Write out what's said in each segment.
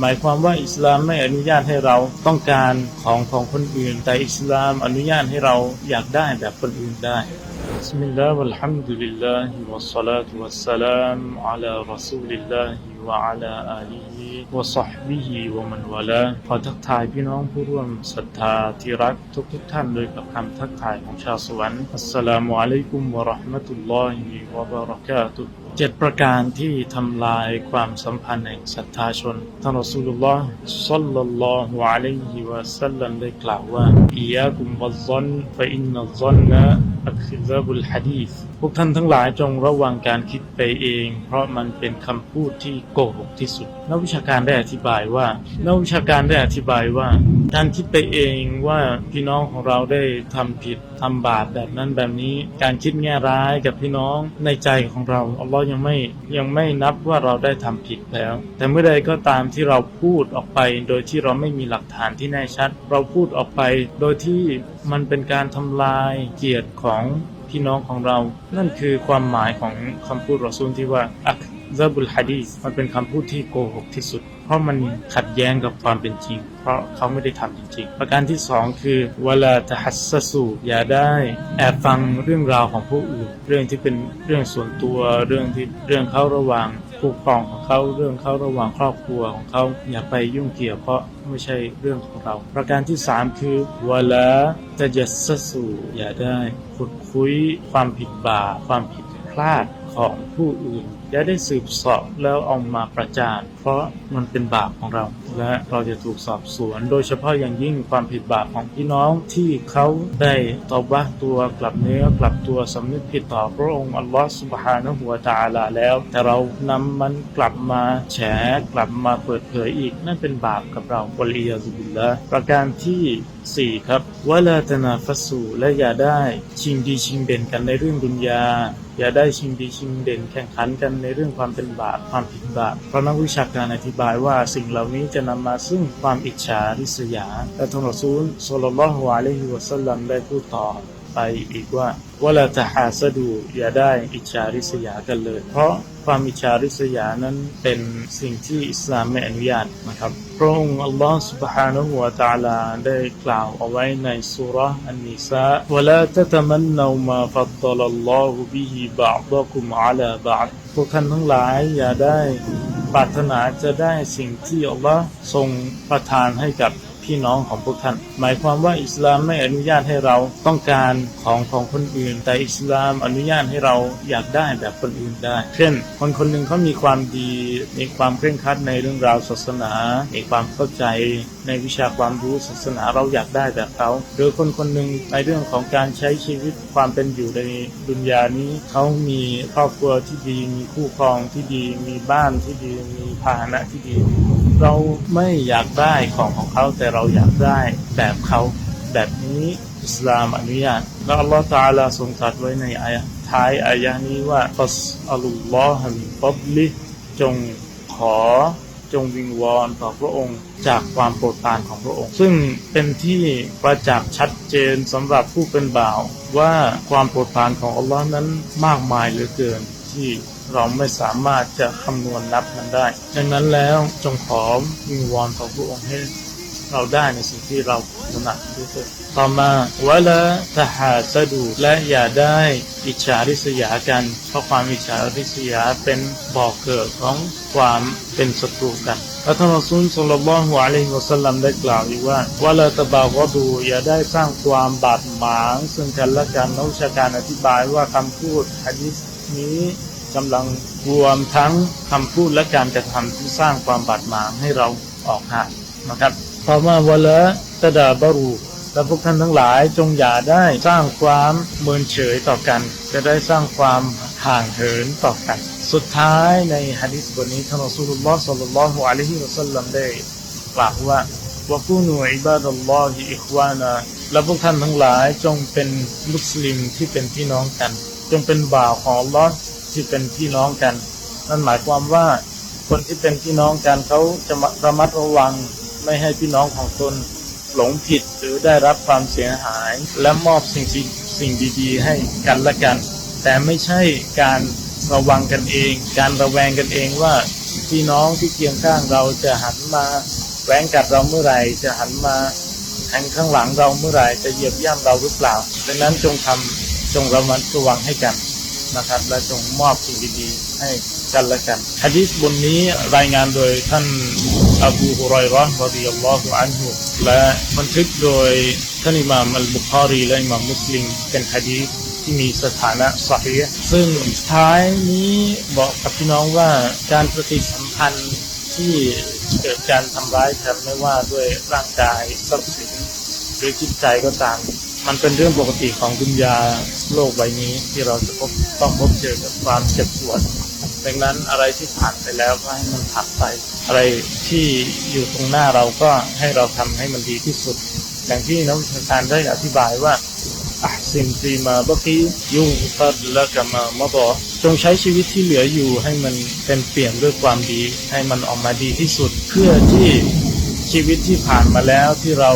หมายความว่าอิสลามไม่อนุญาตให้เราต้องการของของคนอื่น แต่อิสลามอนุญาตให้เราอยากได้แบบคนอื่นได้ بسم الله والحمد لله والصلاة والسلام على رسول الله وعلى آله وصحبه ومن والاه ขอทักทายพี่น้องผู้ร่วมศรัทธาที่รักทุกทุกๆท่านโดยกับคำทักทายของชาวสวรรค์อัสสลามุอะลัยกุมวะเราะห์มะตุลลอฮิวะบะเราะกาตุฮ์ เจ็ดประการที่ทำลายความสัมพันธ์แห่งศรัทธาชนท่านรอซูลุลลอฮ์ซัลลัลลอฮุอะลัยฮิวะสัลลัมได้กล่าวว่าอียากุมวัซซันฟะอินนัซซันนะอัคซาบุลฮะดีษพวกท่านทั้งหลายจงระวังการคิดไปเอง เพราะมันเป็นคำพูดที่โกหกที่สุด นักวิชาการได้อธิบายว่า นักวิชาการได้อธิบายว่า การคิดไปเองว่าพี่น้องของเราได้ทำผิดทำบาปแบบนั้นแบบนี้ การคิดแง่ร้ายกับพี่น้องในใจของเราอัลลอฮ์ยังไม่ยังไม่นับว่าเราได้ทำผิดแล้ว แต่เมื่อใดก็ตามที่เราพูดออกไป โดยที่เราไม่มีหลักฐานที่แน่ชัด เราพูดออกไป โดยที่มันเป็นการทำลายเกียรติของพี่น้องของเรา นั่นคือความหมายของคำพูดรอซูลที่ว่าอัก ซาบุลฮะดีสมันเป็นคำพูดที่โกหกที่สุด เพราะมันขัดแย้งกับความเป็นจริง เพราะเขาไม่ได้ทำจริงๆ ประการที่สองคือเวลาตะฮัสสูอย่าได้แอบฟังเรื่องราวของผู้อื่น เรื่องที่เป็นเรื่องส่วนตัวเรื่องที่เรื่องเขาระหว่างคู่ครองของเขาเรื่องเขาระหว่างครอบครัวของเขาอย่าไปยุ่งเกี่ยวเพราะไม่ใช่เรื่องของเรา ประการที่สามคือเวลาตะจัสสะสูอย่าได้ขุดคุยความผิดบาปความผิดพลาดของผู้อื่นอย่าได้สืบสอบแล้วเอามาประจาน เพราะมันเป็นบาปของเรา และเราจะถูกสอบสวน โดยเฉพาะอย่างยิ่งความผิดบาปของพี่น้องที่เขาได้ตอบว่าตัวกลับเนื้อกลับตัวสำนึกผิดต่อพระองค์อัลลอฮฺสุบฮานะฮูวตาลาแล้ว แต่เรานำมันกลับมาแฉกลับมาเปิดเผยอีกนั่นเป็นบาปกับเราวะลียาซุบิลละประการที่สี่ครับวะลาตนาฟัสสูและอย่าได้ ชิงดีชิงเด่นกันในเรื่องดุนยา อย่าได้ชิงดีชิงเด่นแข่งขันกันในเรื่องความเป็นบาปความผิดบาปเพราะนักวิชาการอธิบายว่าสิ่งเหล่านี้จะนำมาซึ่งความอิจฉาริษยาและท่านรซูลศ็อลลัลลอฮุอะลัยฮิวะซัลลัมได้พูดต่อไปอีกว่าวะลาตะฮาสดูอย่าได้อิจฉาริษยากันเลย เพราะความอิจฉาริษยานั้นเป็นสิ่งที่อิสลามไม่อนุญาตนะครับ พระองค์อัลลอฮฺ سبحانه และ تعالى ได้กล่าวเอาไว้ในสุราะห์อันนิสา ولا تتمنوا ما فضل الله به بعضكم على بعض พวกท่านทั้งหลายอย่าได้ปรารถนาจะได้สิ่งที่อัลลอฮ์ทรงประทานให้กับ พี่น้องของพวกท่าน หมายความว่าอิสลามไม่อนุญาตให้เราต้องการของของคนอื่น แต่อิสลามอนุญาตให้เราอยากได้แบบคนอื่นได้ เช่น คนคนหนึ่งเขามีความดีมีความเคร่งครัดในเรื่องราวศาสนา มีความเข้าใจในวิชาความรู้ศาสนาเราอยากได้แบบเขาหรือคนคนหนึ่งในเรื่องของการใช้ชีวิตความเป็นอยู่ในดุนยานี้เขามีครอบครัวที่ดีมีคู่ครองที่ดี มีบ้านที่ดี มีพาหนะที่ดี เราไม่อยากได้ของของเขาแต่เราอยากได้แบบเขาแบบนี้อิสลามอนุญาตและอัลลอฮฺตาลาทรงตรัสไว้ในอายะท้ายอายะนี้ว่าฟัสอัลลอฮฺมินฟับลิจงขอจงวิงวอนต่อพระองค์จากความโปรดปรานของพระองค์ ซึ่งเป็นที่ประจักษ์ชัดเจนสำหรับผู้เป็นบ่าว ว่าความโปรดปรานของอัลลอฮ์นั้นมากมายเหลือเกินที่ เราไม่สามารถจะคำนวณนับมันได้ ดังนั้นแล้วจงขอวิงวอนต่อพระองค์ให้เราได้ในสิ่งที่เราถนัดด้วยเถิดต่อมาวะละทหาสะดูและอย่าได้อิจฉาริษยากัน เพราะความอิจฉาริษยาเป็นบ่อกเกิดของความเป็นศัตรูกันและท่านรอซูลสุลลัลลอฮุอะลัยฮิวสัลลัมได้กล่าวอีกว่าวะละตะบาวะดูอย่าได้สร้างความบาดหมาง ซึ่งกันและกันนักวิชาการอธิบายว่าคำพูดฮะดิษนี้ กำลังรวมทั้งคำพูดและการกระทำที่สร้างความบาดหมางให้เราออกห่างนะครับต่อมาวะละตะดาบารูและพวกท่านทั้งหลายจงอย่าได้สร้างความเมินเฉยต่อกัน จะได้สร้างความห่างเหินต่อกัน สุดท้ายในฮะดิษบทนี้ท่านอัสลุลลอฮ์สัลลัลลอฮุอะลัยฮิวะสัลลัมได้กล่าวว่าวะกูนูอิบาดัลลอฮิอิควานะและพวกท่านทั้งหลายจงเป็นมุสลิมที่เป็นพี่น้องกัน จงเป็นบ่าวของอัลอ ที่เป็นพี่น้องกัน นั่นหมายความว่าคนที่เป็นพี่น้องกันเขาจะระมัดระวังไม่ให้พี่น้องของตนหลงผิดหรือได้รับความเสียหาย และมอบสิ่งสิ่งดีๆ ให้กันและกัน แต่ไม่ใช่การระวังกันเอง การระแวงกันเองว่าพี่น้องที่เคียงข้างเราจะหันมาแหวงกัดเราเมื่อไหร่จะหันมาแทงข้างหลังเราเมื่อไหร่จะเหยียบย่ำเราหรือเปล่าดังนั้นจงทำจงระมัดระวังให้กัน นะครับ และจงมอบสิ่งดีๆให้กันและกันฮะดีษบนนี้รายงานโดยท่านอบูฮุรอยราะห์รดิยัลลอฮุอันฮุและบันทึกโดยท่านอิหม่ามอัลบุคารีและอิหม่ามมุสลิมเป็นฮะดีษที่มีสถานะสฮีฮ์ซึ่งท้ายนี้บอกกับพี่น้องว่าการปฏิสัมพันธ์ที่เกิดการทำร้ายกันไม่ว่าด้วยร่างกายทรัพย์สินหรือจิตใจก็ตาม มันเป็นเรื่องปกติของดุนยา โลกใบนี้ที่เราจะพบต้องพบเจอกับความเจ็บปวดดังนั้นอะไรที่ผ่านไปแล้วก็ให้มันผ่านไป อะไรที่อยู่ตรงหน้าเราก็ให้เราทำให้มันดีที่สุด อย่างที่นักวิชาการได้อธิบายว่าอัพซินฟีมาบกี้ยุ่งฟัดละกามามะบอจงใช้ชีวิตที่เหลืออยู่ให้มันเป็นเปลี่ยนด้วยความดี ให้มันออกมาดีที่สุด เพื่อที่ชีวิตที่ผ่านมาแล้วที่เรา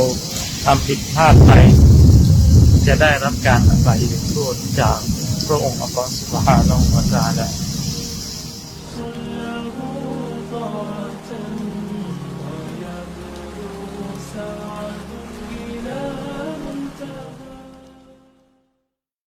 ทำผิดพลาดไป จะได้รับการอภัยโทษจากพระองค์อัลลอฮฺสุบฮานาอูวะตาล